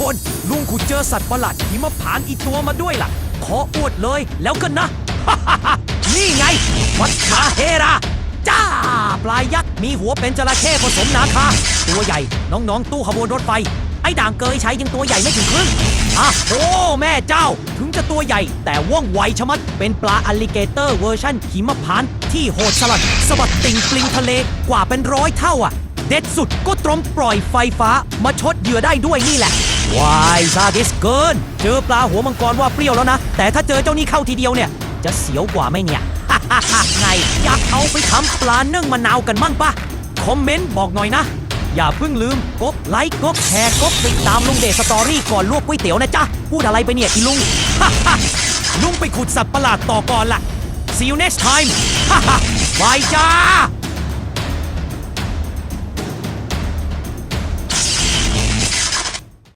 คน ลุงขุดเจอสัตว์ประหลาดหิมพานอีกตัวมาด้วยล่ะ ขออวดเลยแล้วกันนะ นี่ไง วัดคาเฮรา จ้า ปลายยักษ์มีหัวเป็นจระเข้ผสมนาคา ตัวใหญ่ น้องๆ ตู้ขบวนรถไฟ ไอ้ด่างเกยใช้ยังตัวใหญ่ไม่ถึงครึ่งอะโอ้แม่เจ้า ถึงจะตัวใหญ่ แต่ว่องไวชะมัด เป็นปลาอลลิเกเตอร์เวอร์ชั่นหิมพาน ที่โหดสลัดสบัดติ่งปลิงทะเลกว่าเป็นร้อยเท่าอะเด็ดสุดก็ตรงปล่อยไฟฟ้ามาชดเหยื่อได้ด้วยนี่แหละ วายซาดิสเกิน เจอปลาหัวมังกรว่าเปรี้ยวแล้วนะ แต่ถ้าเจอเจ้านี้เข้าทีเดียวเนี่ย จะเสียวกว่าไหมเนี่ย ไงอยากเอาไปทำปลาเนึ่งมะนาวกันมั่งปะคอมเมนต์บอกหน่อยนะ อย่าเพิ่งลืมกดไลค์กดแชร์กดติดตามลุงเดชสตอรี่ก่อนลวกก๋วยเตี๋ยวนะจ๊ะ พูดอะไรไปเนี่ยอีลุง ลุงไปขุดสัตว์ประหลาดต่อก่อนล่ะ see you next time บายจ้า